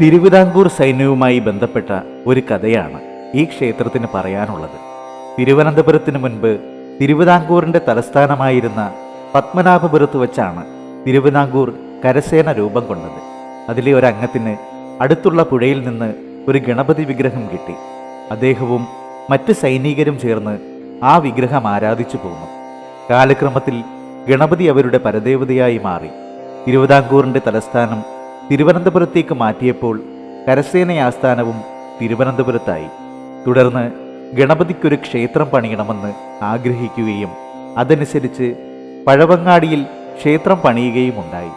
തിരുവിതാംകൂർ സൈന്യവുമായി ബന്ധപ്പെട്ട ഒരു കഥയാണ് ഈ ക്ഷേത്രത്തിന് പറയാനുള്ളത്. തിരുവനന്തപുരത്തിന് മുൻപ് തിരുവിതാംകൂറിന്റെ തലസ്ഥാനമായിരുന്ന പത്മനാഭപുരത്ത് വച്ചാണ് തിരുവിതാംകൂർ കരസേന രൂപം കൊണ്ടത്. അതിലെ ഒരു അംഗത്തിന് അടുത്തുള്ള പുഴയിൽ നിന്ന് ഒരു ഗണപതി വിഗ്രഹം കിട്ടി. അദ്ദേഹവും മറ്റ് സൈനികരും ചേർന്ന് ആ വിഗ്രഹം ആരാധിച്ചു പോന്നു. കാലക്രമത്തിൽ ഗണപതി അവരുടെ പരദേവതയായി മാറി. തിരുവിതാംകൂറിന്റെ തലസ്ഥാനം തിരുവനന്തപുരത്തേക്ക് മാറ്റിയപ്പോൾ കരസേന ആസ്ഥാനവും തിരുവനന്തപുരത്തായി. തുടർന്ന് ഗണപതിക്കൊരു ക്ഷേത്രം പണിയണമെന്ന് ആഗ്രഹിക്കുകയും അതനുസരിച്ച് പഴവങ്ങാടിയിൽ ക്ഷേത്രം പണിയുകയും ഉണ്ടായി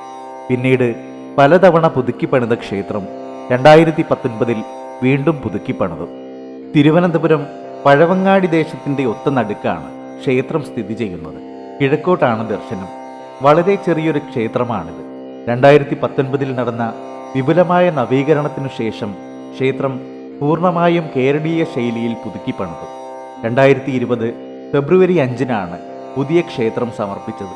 പിന്നീട് പലതവണ പുതുക്കി പണിത ക്ഷേത്രം രണ്ടായിരത്തി പത്തൊൻപതിൽ വീണ്ടും പുതുക്കി പണിതു. തിരുവനന്തപുരം പഴവങ്ങാടി ദേശത്തിന്റെ ഒത്ത നടുക്കാണ് ക്ഷേത്രം സ്ഥിതി ചെയ്യുന്നത്. കിഴക്കോട്ടാണ് ദർശനം. വളരെ ചെറിയൊരു ക്ഷേത്രമാണിത്. രണ്ടായിരത്തി പത്തൊൻപതിൽ നടന്ന വിപുലമായ നവീകരണത്തിനു ശേഷം ക്ഷേത്രം പൂർണമായും കേരളീയ ശൈലിയിൽ പുതുക്കി പണിതു. രണ്ടായിരത്തി ഇരുപത് ഫെബ്രുവരി അഞ്ചിനാണ് പുതിയ ക്ഷേത്രം സമർപ്പിച്ചത്.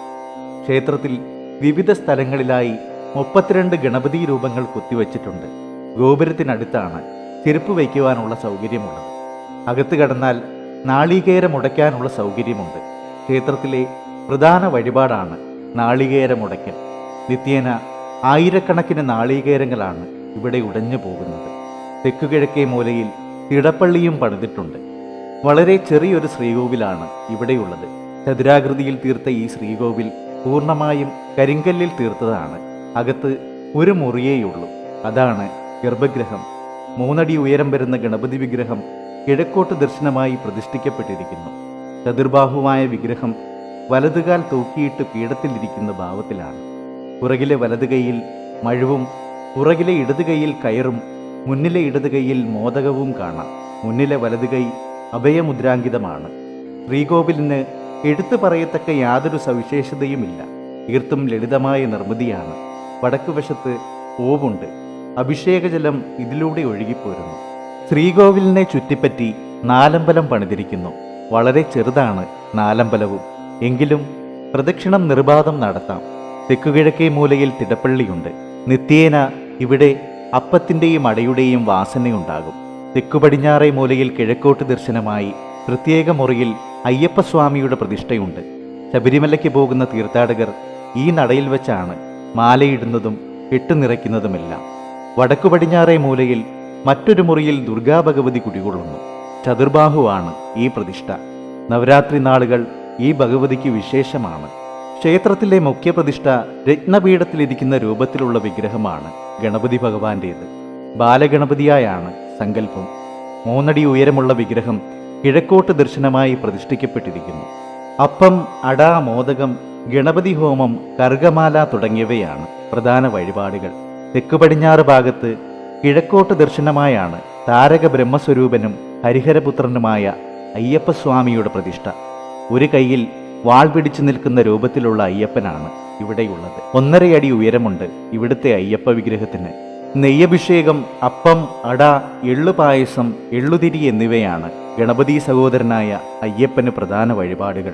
ക്ഷേത്രത്തിൽ വിവിധ സ്ഥലങ്ങളിലായി മുപ്പത്തിരണ്ട് ഗണപതി രൂപങ്ങൾ കുത്തിവച്ചിട്ടുണ്ട്. ഗോപുരത്തിനടുത്താണ് ചെരുപ്പ് വയ്ക്കുവാനുള്ള സൗകര്യമുള്ളത്. അകത്ത് കടന്നാൽ നാളികേരം ഉടയ്ക്കാനുള്ള സൗകര്യമുണ്ട്. ക്ഷേത്രത്തിലെ പ്രധാന വഴിപാടാണ് നാളികേരം ഉടയ്ക്കൽ. നിത്യേന ആയിരക്കണക്കിന് നാളികേരങ്ങളാണ് ഇവിടെ ഉടഞ്ഞു പോകുന്നത്. തെക്കുകിഴക്കേ മൂലയിൽ തിടപ്പള്ളിയും പണിതിട്ടുണ്ട്. വളരെ ചെറിയൊരു ശ്രീകോവിലാണ് ഇവിടെയുള്ളത്. ചതുരാകൃതിയിൽ തീർത്ത ഈ ശ്രീകോവിൽ പൂർണമായും കരിങ്കല്ലിൽ തീർത്തതാണ്. അകത്ത് ഒരു മുറിയേയുള്ളൂ. അതാണ് ഗർഭഗൃഹം. മൂന്നടി ഉയരം വരുന്ന ഗണപതി വിഗ്രഹം കിഴക്കോട്ട് ദർശനമായി പ്രതിഷ്ഠിക്കപ്പെട്ടിരിക്കുന്നു. ചതുർബാഹുവായ വിഗ്രഹം വലതുകാൽ തൂക്കിയിട്ട് പീഠത്തിലിരിക്കുന്ന ഭാവത്തിലാണ്. പുറകിലെ വലത് കൈയിൽ മഴുവും പുറകിലെ ഇടത് കൈയിൽ കയറും മുന്നിലെ ഇടത് കൈയിൽ മോദകവും കാണാം. മുന്നിലെ വലത് കൈ അഭയമുദ്രാങ്കിതമാണ്. ശ്രീകോവിലിന് എടുത്തു പറയത്തക്ക യാതൊരു സവിശേഷതയുമില്ല. തീർത്തും ലളിതമായ നിർമ്മിതിയാണ്. വടക്കുവശത്ത് ഓവുണ്ട് അഭിഷേകജലം ഇതിലൂടെ ഒഴുകിപ്പോരുന്നു. ശ്രീകോവിലിനെ ചുറ്റിപ്പറ്റി നാലമ്പലം പണിതിരിക്കുന്നു. വളരെ ചെറുതാണ് നാലമ്പലവും. എങ്കിലും പ്രദക്ഷിണം നിർബാധം നടത്താം. തെക്കുകിഴക്കേ മൂലയിൽ തിടപ്പള്ളിയുണ്ട്. നിത്യേന ഇവിടെ അപ്പത്തിന്റെയും അടയുടെയും വാസനയുണ്ടാകും. തെക്കു പടിഞ്ഞാറേ മൂലയിൽ കിഴക്കോട്ട് ദർശനമായി പ്രത്യേക മുറിയിൽ അയ്യപ്പസ്വാമിയുടെ പ്രതിഷ്ഠയുണ്ട്. ശബരിമലയ്ക്ക് പോകുന്ന തീർത്ഥാടകർ ഈ നടയിൽ വെച്ചാണ് മാലയിടുന്നതും കെട്ടുനിറയ്ക്കുന്നതുമെല്ലാം വടക്കു പടിഞ്ഞാറേ മൂലയിൽ മറ്റൊരു മുറിയിൽ ദുർഗാഭഗവതി കുടികൊള്ളുന്നു. ചതുർബാഹുവാണ് ഈ പ്രതിഷ്ഠ. നവരാത്രി നാളുകൾ ഈ ഭഗവതിക്ക് വിശേഷമാണ്. ക്ഷേത്രത്തിലെ മുഖ്യപ്രതിഷ്ഠ രത്നപീഠത്തിലിരിക്കുന്ന രൂപത്തിലുള്ള വിഗ്രഹമാണ് ഗണപതി ഭഗവാന്റേത്. ബാലഗണപതിയായാണ് സങ്കല്പം. മൂന്നടി ഉയരമുള്ള വിഗ്രഹം കിഴക്കോട്ട് ദർശനമായി പ്രതിഷ്ഠിക്കപ്പെട്ടിരിക്കുന്നു. അപ്പം അട മോദകം ഗണപതി ഹോമം കർഗമാല തുടങ്ങിയവയാണ് പ്രധാന വഴിപാടുകൾ. തെക്ക് പടിഞ്ഞാറ് ഭാഗത്ത് കിഴക്കോട്ട് ദർശനമായാണ് താരക ബ്രഹ്മസ്വരൂപനും ഹരിഹരപുത്രനുമായ അയ്യപ്പസ്വാമിയുടെ പ്രതിഷ്ഠ. ഒരു കൈയിൽ വാൾ പിടിച്ചു നിൽക്കുന്ന രൂപത്തിലുള്ള അയ്യപ്പനാണ് ഇവിടെയുള്ളത്. ഒന്നരയടി ഉയരമുണ്ട് ഇവിടുത്തെ അയ്യപ്പ വിഗ്രഹത്തിന്. നെയ്യഭിഷേകം അപ്പം അട എള്ളുപായസം എള്ളുതിരി എന്നിവയാണ് ഗണപതി സഹോദരനായ അയ്യപ്പന് പ്രധാന വഴിപാടുകൾ.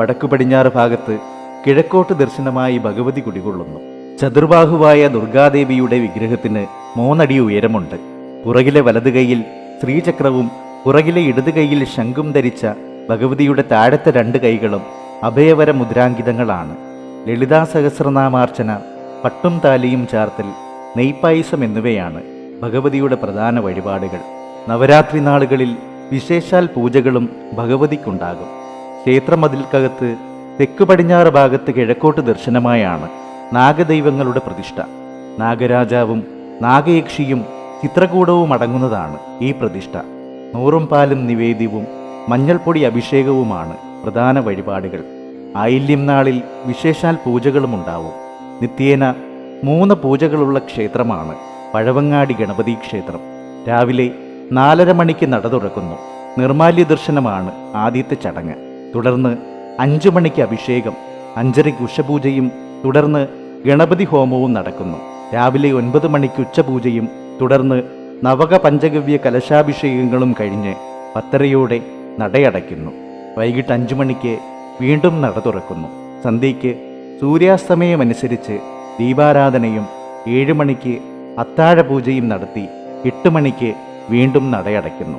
വടക്കു പടിഞ്ഞാറ് ഭാഗത്ത് കിഴക്കോട്ട് ദർശനമായി ഭഗവതി കുടികൊള്ളുന്നു. ചതുർബാഹുവായ ദുർഗാദേവിയുടെ വിഗ്രഹത്തിന് മൂന്നടി ഉയരമുണ്ട്. പുറകിലെ വലത് കൈയിൽ ശ്രീചക്രവും പുറകിലെ ഇടതുകൈയിൽ ശംഖും ധരിച്ച ഭഗവതിയുടെ താഴത്തെ രണ്ട് കൈകളും അഭയവര മുദ്രാങ്കിതങ്ങളാണ്. ലളിതാ സഹസ്രനാമാർച്ചന പട്ടും താലിയും ചാർത്തൽ നെയ്പായസം എന്നിവയാണ് ഭഗവതിയുടെ പ്രധാന വഴിപാടുകൾ. നവരാത്രി നാളുകളിൽ വിശേഷാൽ പൂജകളും ഭഗവതിക്കുണ്ടാകും. ക്ഷേത്രമതിൽക്കകത്ത് തെക്ക് പടിഞ്ഞാറ് ഭാഗത്ത് കിഴക്കോട്ട് ദർശനമായാണ് നാഗദൈവങ്ങളുടെ പ്രതിഷ്ഠ. നാഗരാജാവും നാഗയക്ഷിയും ചിത്രകൂടവും അടങ്ങുന്നതാണ് ഈ പ്രതിഷ്ഠ. നൂറും പാലും നിവേദ്യവും മഞ്ഞൾപ്പൊടി അഭിഷേകവുമാണ് പ്രധാന വഴിപാടുകൾ. ആയില്യം നാളിൽ വിശേഷാൽ പൂജകളും ഉണ്ടാവും. നിത്യേന മൂന്ന് പൂജകളുള്ള ക്ഷേത്രമാണ് പഴവങ്ങാടി ഗണപതി ക്ഷേത്രം. രാവിലെ നാലര മണിക്ക് നട തുറക്കുന്നു. നിർമാല്യ ദർശനമാണ് ആദ്യത്തെ ചടങ്ങ്. തുടർന്ന് അഞ്ചു മണിക്ക് അഭിഷേകം അഞ്ചരയ്ക്ക് ഉഷപൂജയും തുടർന്ന് ഗണപതി ഹോമവും നടക്കുന്നു. രാവിലെ ഒൻപത് മണിക്ക് ഉച്ചപൂജയും തുടർന്ന് നവക പഞ്ചഗവ്യ കലശാഭിഷേകങ്ങളും കഴിഞ്ഞ് പത്തരയോടെ നടയടയ്ക്കുന്നു. വൈകിട്ട് അഞ്ചു മണിക്ക് വീണ്ടും നട തുറക്കുന്നു. സന്ധ്യയ്ക്ക് സൂര്യാസ്തമയമനുസരിച്ച് ദീപാരാധനയും ഏഴു മണിക്ക് അത്താഴപൂജയും നടത്തി എട്ട് മണിക്ക് വീണ്ടും നടയടയ്ക്കുന്നു.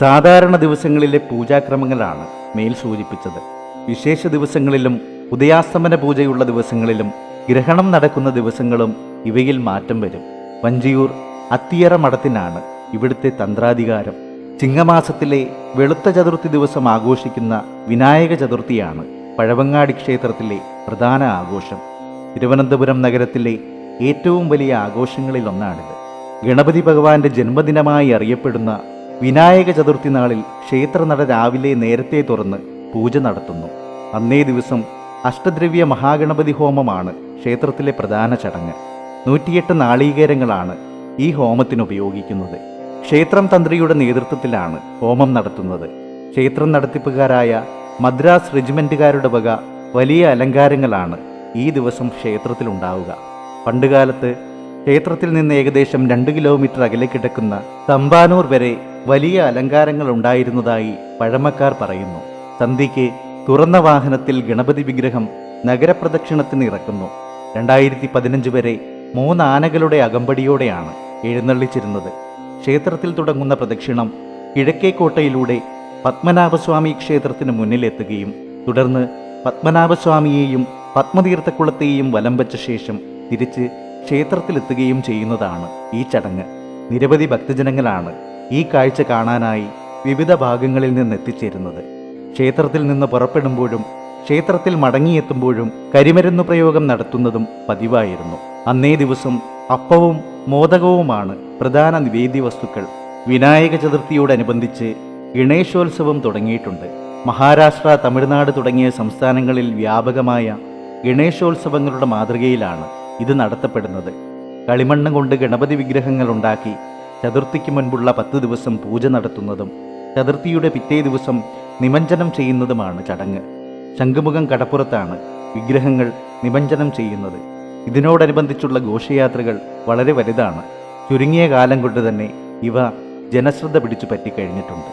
സാധാരണ ദിവസങ്ങളിലെ പൂജാക്രമങ്ങളാണ് മേൽ സൂചിപ്പിച്ചത്. വിശേഷ ദിവസങ്ങളിലും ഉദയാസ്തമന പൂജയുള്ള ദിവസങ്ങളിലും ഗ്രഹണം നടക്കുന്ന ദിവസങ്ങളും ഇവയിൽ മാറ്റം വരും. വഞ്ചിയൂർ അത്തിയറ മഠത്തിനാണ് ഇവിടുത്തെ തന്ത്രാധികാരം. ചിങ്ങമാസത്തിലെ വെളുത്ത ചതുർത്ഥി ദിവസം ആഘോഷിക്കുന്ന വിനായക ചതുർത്ഥിയാണ് പഴവങ്ങാടി ക്ഷേത്രത്തിലെ പ്രധാന ആഘോഷം. തിരുവനന്തപുരം നഗരത്തിലെ ഏറ്റവും വലിയ ആഘോഷങ്ങളിലൊന്നാണിത്. ഗണപതി ഭഗവാന്റെ ജന്മദിനമായി അറിയപ്പെടുന്ന വിനായക ചതുർത്ഥി നാളിൽ ക്ഷേത്രനട രാവിലെ നേരത്തെ തുറന്ന് പൂജ നടത്തുന്നു. അന്നേ ദിവസം അഷ്ടദ്രവ്യ മഹാഗണപതി ഹോമമാണ് ക്ഷേത്രത്തിലെ പ്രധാന ചടങ്ങ്. നൂറ്റിയെട്ട് നാളീകേരങ്ങളാണ് ഈ ഹോമത്തിന് ഉപയോഗിക്കുന്നത് ക്ഷേത്രം തന്ത്രിയുടെ നേതൃത്വത്തിലാണ് ഹോമം നടത്തുന്നത്. ക്ഷേത്രം നടത്തിപ്പുകാരായ മദ്രാസ് റെജിമെന്റുകാരുടെ വക വലിയ അലങ്കാരങ്ങളാണ് ഈ ദിവസം ക്ഷേത്രത്തിൽ ഉണ്ടാവുക പണ്ടുകാലത്ത് ക്ഷേത്രത്തിൽ നിന്ന് ഏകദേശം രണ്ട് കിലോമീറ്റർ അകലെ കിടക്കുന്ന തമ്പാനൂർ വരെ വലിയ അലങ്കാരങ്ങൾ ഉണ്ടായിരുന്നതായി പഴമക്കാർ പറയുന്നു. സന്ധ്യയ്ക്ക് തുറന്ന വാഹനത്തിൽ ഗണപതി വിഗ്രഹം നഗരപ്രദക്ഷിണത്തിന് ഇറക്കുന്നു. രണ്ടായിരത്തി പതിനഞ്ച് വരെ മൂന്ന് ആനകളുടെ അകമ്പടിയോടെയാണ് എഴുന്നള്ളിച്ചിരുന്നത്. ക്ഷേത്രത്തിൽ തുടങ്ങുന്ന പ്രദക്ഷിണം കിഴക്കേക്കോട്ടയിലൂടെ പത്മനാഭസ്വാമി ക്ഷേത്രത്തിന് മുന്നിലെത്തുകയും തുടർന്ന് പത്മനാഭസ്വാമിയെയും പത്മതീർത്ഥക്കുളത്തെയും വലം വച്ച ശേഷം തിരിച്ച് ക്ഷേത്രത്തിലെത്തുകയും ചെയ്യുന്നതാണ് ഈ ചടങ്ങ്. നിരവധി ഭക്തജനങ്ങളാണ് ഈ കാഴ്ച കാണാനായി വിവിധ ഭാഗങ്ങളിൽ നിന്ന് എത്തിച്ചേരുന്നത് ക്ഷേത്രത്തിൽ നിന്ന് പുറപ്പെടുമ്പോഴും ക്ഷേത്രത്തിൽ മടങ്ങിയെത്തുമ്പോഴും കരിമരുന്ന് പ്രയോഗം നടത്തുന്നതും പതിവായിരുന്നു. അന്നേ ദിവസം അപ്പവും മോദകവുമാണ് പ്രധാന നിവേദ്യ വസ്തുക്കൾ. വിനായക ചതുർത്ഥിയോടനുബന്ധിച്ച് ഗണേശോത്സവം തുടങ്ങിയിട്ടുണ്ട്. മഹാരാഷ്ട്ര തമിഴ്നാട് തുടങ്ങിയ സംസ്ഥാനങ്ങളിൽ വ്യാപകമായ ഗണേശോത്സവങ്ങളുടെ മാതൃകയിലാണ് ഇത് നടത്തപ്പെടുന്നത്. കളിമണ്ണ് കൊണ്ട് ഗണപതി വിഗ്രഹങ്ങൾ ഉണ്ടാക്കി ചതുർത്ഥിക്ക് മുൻപുള്ള പത്ത് ദിവസം പൂജ നടത്തുന്നതും ചതുർത്ഥിയുടെ പിറ്റേ ദിവസം നിമഞ്ജനം ചെയ്യുന്നതുമാണ് ചടങ്ങ്. ശംഖുമുഖം കടപ്പുറത്താണ് വിഗ്രഹങ്ങൾ നിമഞ്ജനം ചെയ്യുന്നത്. ഇതിനോടനുബന്ധിച്ചുള്ള ഘോഷയാത്രകൾ വളരെ വലുതാണ്. ചുരുങ്ങിയ കാലം കൊണ്ട് തന്നെ ഇവ ജനശ്രദ്ധ പിടിച്ചു പറ്റിക്കഴിഞ്ഞിട്ടുണ്ട്.